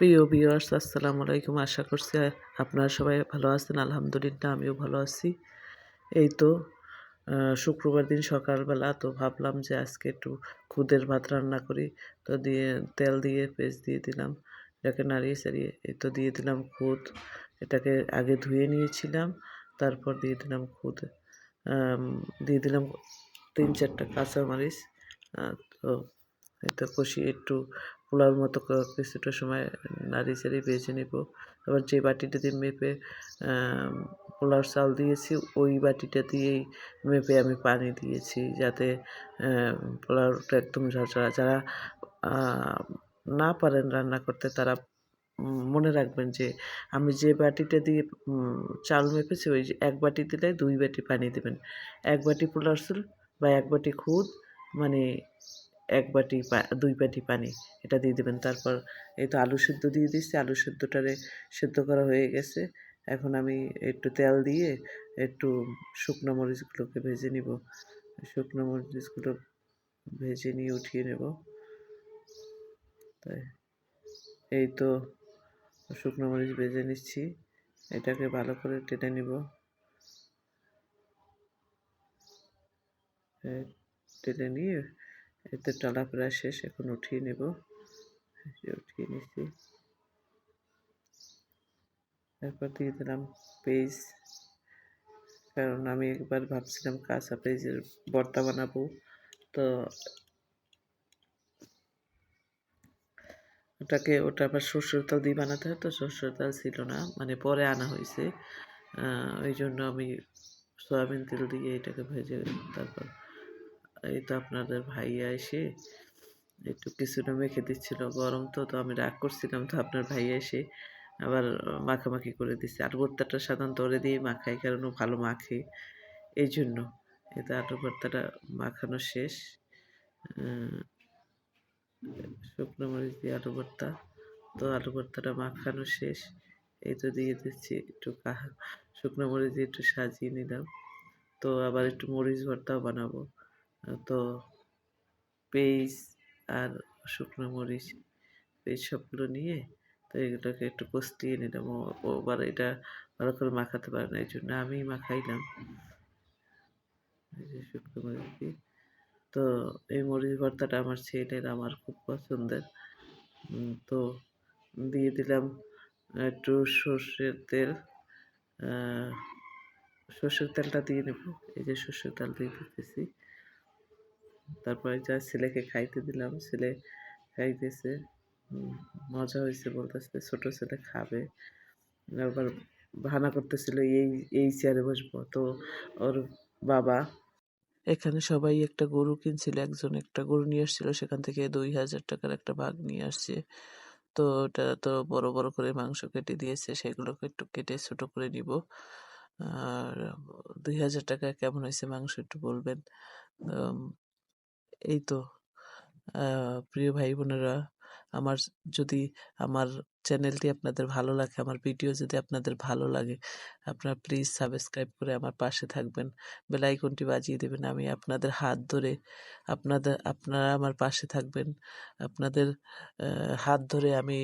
প্রিয় ভিউয়ার্স আসসালামু আলাইকুম। আশা করছি আপনারা সবাই ভালো আছেন। আলহামদুলিল্লাহ, আমিও ভালো আছি। এই তো শুক্রবার দিন সকালবেলা, তো ভাবলাম যে আজকে একটু খুদের ভাত রান্না করি। তো দিয়ে তেল দিয়ে পেস্ট দিয়ে দিলাম, এটাকে নাড়িয়ে চাড়িয়ে, এই তো দিয়ে দিলাম খুদ। এটাকে আগে ধুয়ে নিয়েছিলাম, তারপর দিয়ে দিলাম খুদ। দিয়ে দিলাম তিন চারটা কাঁচামরিচ। তো এটা কষিয়ে একটু পোলাওর মতো কিছুটা সময় নাড়ি চাড়ি ভেজে নেব। আবার যে বাটিটা দিয়ে মেপে পোলাওর চাল দিয়েছি, ওই বাটিটা দিয়েই মেপে আমি পানি দিয়েছি যাতে পোলাওটা একদম ঝরঝরা। যারা না পারেন রান্না করতে, তারা মনে রাখবেন যে আমি যে বাটিটা দিয়ে চাল মেপেছি, ওই এক বাটি দিলে দুই বাটি পানি দেবেন। এক বাটি পোলার চাল বা এক বাটি খুদ মানে এক বাটি দুই বাটি পানি, এটা দিয়ে দেবেন। তারপর এই তো আলু সিদ্ধ দিয়ে দিচ্ছি আলু সিদ্ধটারে সিদ্ধ করা হয়ে গেছে। এখন আমি একটু তেল দিয়ে একটু শুকনো মরিচগুলোকে ভেজে নিব। শুকনো মরিচগুলো ভেজে নিয়ে উঠিয়ে নেব। তাই, এই তো শুকনো মরিচ ভেজে নিচ্ছি। এটাকে ভালো করে টেনে নিব। টেনে নিয়ে এতে টালা প্রায় শেষ, এখন উঠিয়ে নেব। উঠিয়ে নিচ্ছি। তারপর দিয়ে দিলাম পেঁয়াজ। কারণ আমি একবার ভাবছিলাম কাঁচা পেজের বর্তা বানাবো। তো ওটাকে, ওটা আবার সর্ষের তেল দিয়ে বানাতে হয়, তো সর্ষের তেল ছিল না। মানে পরে আনা হয়েছে। ওই জন্য আমি সয়াবিন তেল দিয়ে এটাকে ভেজে তারপর এই তো আপনাদের ভাইয়া এসে একটু কিছুটা মেখে দিচ্ছিল গরম তো তো আমি রাগ করছিলাম তো আপনার ভাইয়া এসে আবার মাখামাখি করে দিচ্ছে। আলু ভর্তাটা সাধারণত ওরে দিয়ে মাখাই কারণ ও ভালো মাখে। এই জন্য এতে আলু ভর্তাটা মাখানো শেষ। শুকনো মরিচ দিয়ে আলু ভর্তা। তো আলু ভর্তাটা মাখানো শেষ। এই তো দিয়ে দিচ্ছি একটু শুকনো মরিচ দিয়ে একটু সাজিয়ে নিলাম। তো আবার একটু মরিচ ভর্তাও বানাবো। তো পেঁয়াজ আর শুকনো মরিচ এই সবগুলো নিয়ে তো এগুলোকে একটু কষিয়ে নিলাম। ও ও আবার এটা ভালো করে মাখাতে পারে না, এই জন্য আমিই মাখাইলাম। শুকনো মরিচ দিয়ে। তো এই মরিচ ভর্তাটা আমার ছেলের, আমার খুব পছন্দের। তো দিয়ে দিলাম একটু সর্ষের তেল। সর্ষের তেলটা দিয়ে নেব। এই যে সর্ষের তেল দিয়ে দিতেছি। তারপরে যা ছেলেকে খাইতে দিলাম, ছেলে খাইতেছে মজা হয়েছে বলতেছে, ছোট ছেলে খাবে। আবার ভানা করতেছিল, এই এই চেয়ারে বসবো। তো ওর বাবা এখানে সবাই একটা গরু কিনছিল, একজন একটা গরু নিয়ে আসছিল, সেখান থেকে দুই হাজার টাকার একটা ভাগ নিয়ে আসছে। তো ওটা তো বড় বড় করে মাংস কেটে দিয়েছে, সেগুলোকে একটু কেটে ছোট করে নিব। আর দুই হাজার টাকা কেমন হয়েছে মাংস একটু বলবেন? এই তো প্রিয় ভাই বোনেরা, আমার যদি আমার চ্যানেলটি আপনাদের ভালো লাগে, আমার ভিডিও যদি আপনাদের ভালো লাগে, আপনারা প্লিজ সাবস্ক্রাইব করে আমার পাশে থাকবেন। বেল আইকনটি বাজিয়ে দেবেন, আমি আপনাদের হাত ধরে আপনাদের আপনারা আমার পাশে থাকবেন। আপনাদের হাত ধরে আমি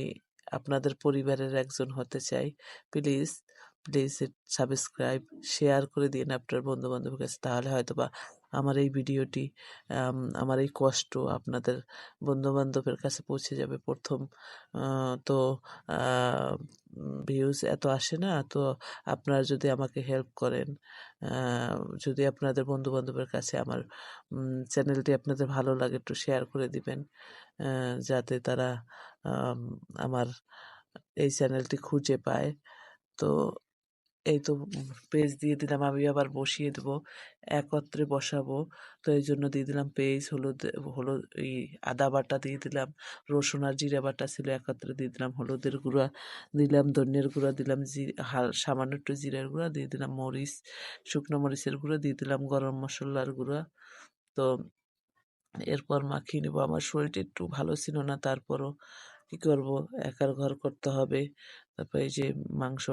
আপনাদের পরিবারের একজন হতে চাই। প্লিজ প্লিজ সাবস্ক্রাইব, শেয়ার করে দিন আপনার বন্ধু বান্ধবের কাছে, তাহলে হয়তো বা আমার এই ভিডিওটি আমার এই কষ্ট আপনাদের বন্ধু বান্ধবের কাছে পৌঁছে যাবে প্রথম। তো ভিউজ এত আসে না, তো আপনারা যদি আমাকে হেল্প করেন যদি আপনাদের বন্ধু বান্ধবের কাছে আমার চ্যানেলটি আপনাদের ভালো লাগে একটু শেয়ার করে দিবেন যাতে তারা আমার এই চ্যানেলটি খুঁজে পায়। তো এই তো পেজ দিয়ে দিলাম, আমি আবার বসিয়ে দেবো, একত্রে বসাবো। তো এই জন্য দিয়ে দিলাম পেজ হলুদ হলুদ, এই আদা বাটা দিয়ে দিলাম, রসুন আর জিরা বাটা ছিল একত্রে দিয়ে দিলাম, হলুদের গুঁড়া দিলাম, ধনিয়ার গুঁড়া দিলাম, জি সামান্য একটু জিরার গুঁড়া দিয়ে দিলাম, মরিচ, শুকনো মরিচের গুঁড়া দিয়ে দিলাম, গরম মশলার গুঁড়া। তো এরপর মাখিয়ে নেব, আমার শরীরটা একটু ভালো ছিল না, তারপরও কী করব, একার ঘর করতে হবে। তারপর এই যে মাংস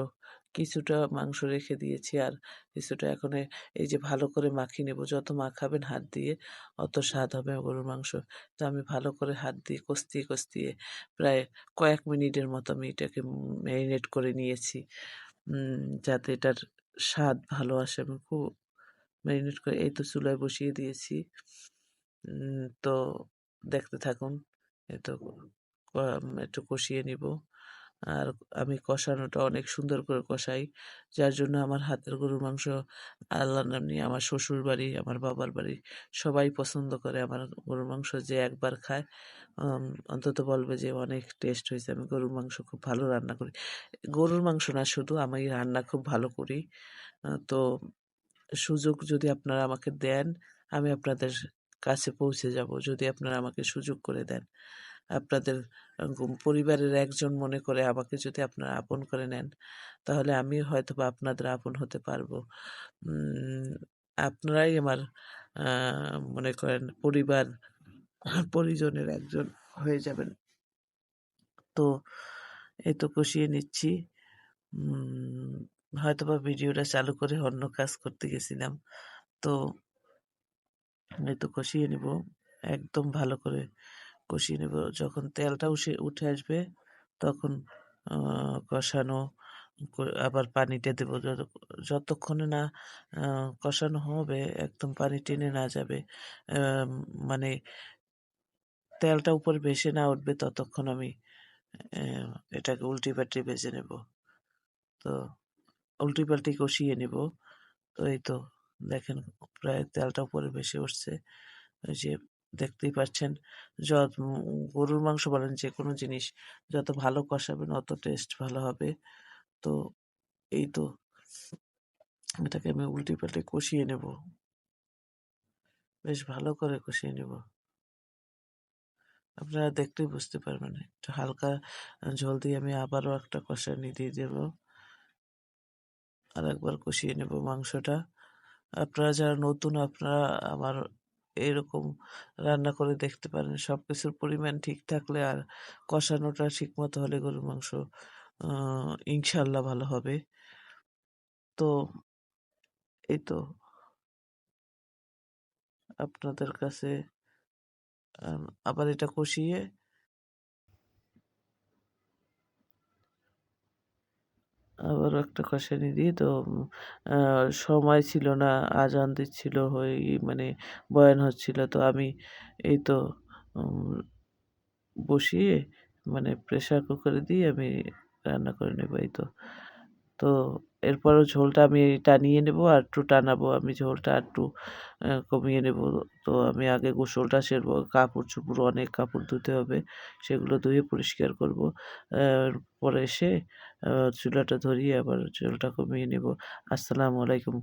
কিছুটা মাংস রেখে দিয়েছি। আর কিছুটা এখন এই যে ভালো করে মাখিয়ে নেব। যত মাখাবেন হাত দিয়ে অত স্বাদ হবে গরুর মাংস। তো আমি ভালো করে হাত দিয়ে কষতিয়ে কষতিয়ে প্রায় কয়েক মিনিটের মতো আমি এটাকে ম্যারিনেট করে নিয়েছি। যাতে এটার স্বাদ ভালো আসে। আমি খুব ম্যারিনেট করে এই তো চুলায় বসিয়ে দিয়েছি। তো দেখতে থাকুন। এই তো একটু কষিয়ে নিব। আর আমি কষানোটা অনেক সুন্দর করে কষাই। যার জন্য আমার হাতের গরুর মাংস আল্লাহ নামনি আমার শ্বশুর বাড়ি আমার বাবার বাড়ি সবাই পছন্দ করে আমার গরুর মাংস যে একবার খায়। অন্তত বলবে যে অনেক টেস্ট হয়েছে। আমি গরুর মাংস খুব ভালো রান্না করি। গরুর মাংস না, শুধু আমি রান্না খুব ভালো করি। তো সুযোগ যদি আপনারা আমাকে দেন, আমি আপনাদের কাছে পৌঁছে যাব। যদি আপনারা আমাকে সুযোগ করে দেন। আপনাদের পরিবারের একজন মনে করে আমাকে যদি আপনারা আপন করে নেন, তাহলে আমি হয়তো বা আপনাদের আপন হতে পারব। আপনারাই আমার মনে করেন পরিবার, পরিজনের একজন হয়ে যাবেন। তো এই তো কষিয়ে নিচ্ছি। হয়তো বা ভিডিওটা চালু করে অন্য কাজ করতে গেছিলাম। তো এই তো কষিয়ে নিব, একদম ভালো করে কষিয়ে নেব। যখন তেলটা উঠে উঠে আসবে, তখন কষানো আবার পানিটা দেবো। যত- যতক্ষণে না কষানো হবে, একদম পানি টেনে না যাবে। মানে তেলটা উপর ভেসে না উঠবে, ততক্ষণ আমি এটাকে উল্টি পাল্টি ভেজে নেব। তো উল্টি পাল্টি কষিয়ে নেব। তো এই তো দেখেন প্রায় তেলটা উপরে ভেসে উঠছে। ওই যে দেখতেই পাচ্ছেন যত গরুর মাংস বলেন যে কোনো জিনিস, যত ভালো কষাবেন অত টেস্ট ভালো হবে। তো এই তো এটাকে আমি উল্টে পাল্টে কষিয়ে নেব। বেশ ভালো করে কষিয়ে নেব। আপনারা দেখলেই বুঝতে পারবেন। একটু হালকা ঝোল দিয়ে আমি আবারও একটা কষানি দিয়ে দেব। আর একবার কষিয়ে নেব মাংসটা। আপনারা যারা নতুন, আপনারা আমার এরকম রান্না করে দেখতে পারেন। সব কিছুর পরিমাণ ঠিক থাকলে আর কষানোটা ঠিক মতো হলে গরুর মাংস ইনশাল্লাহ ভালো হবে। তো এই তো। আপনাদের কাছে আবার এটা কষিয়ে আবারও একটা কষানি দিয়ে তো সময় ছিল না, আজান দিচ্ছিল, হয়ে মানে বয়ান হচ্ছিল। তো আমি এই তো বসিয়ে মানে প্রেশার কুকারে দিয়ে আমি রান্না করে নেব, এই তো। তো এরপরও ঝোলটা আমি টানিয়ে নেব আর একটু টানাবো আমি ঝোলটা একটু কমিয়ে নেব। তো আমি আগে গোসলটা সেরবো, কাপড় চোপড় অনেক কাপড় ধুতে হবে, সেগুলো ধুয়ে পরিষ্কার করব। পরে এসে চুলাটা ধরিয়ে আবার ঝোলটা কমিয়ে নেব। আসসালামু আলাইকুম।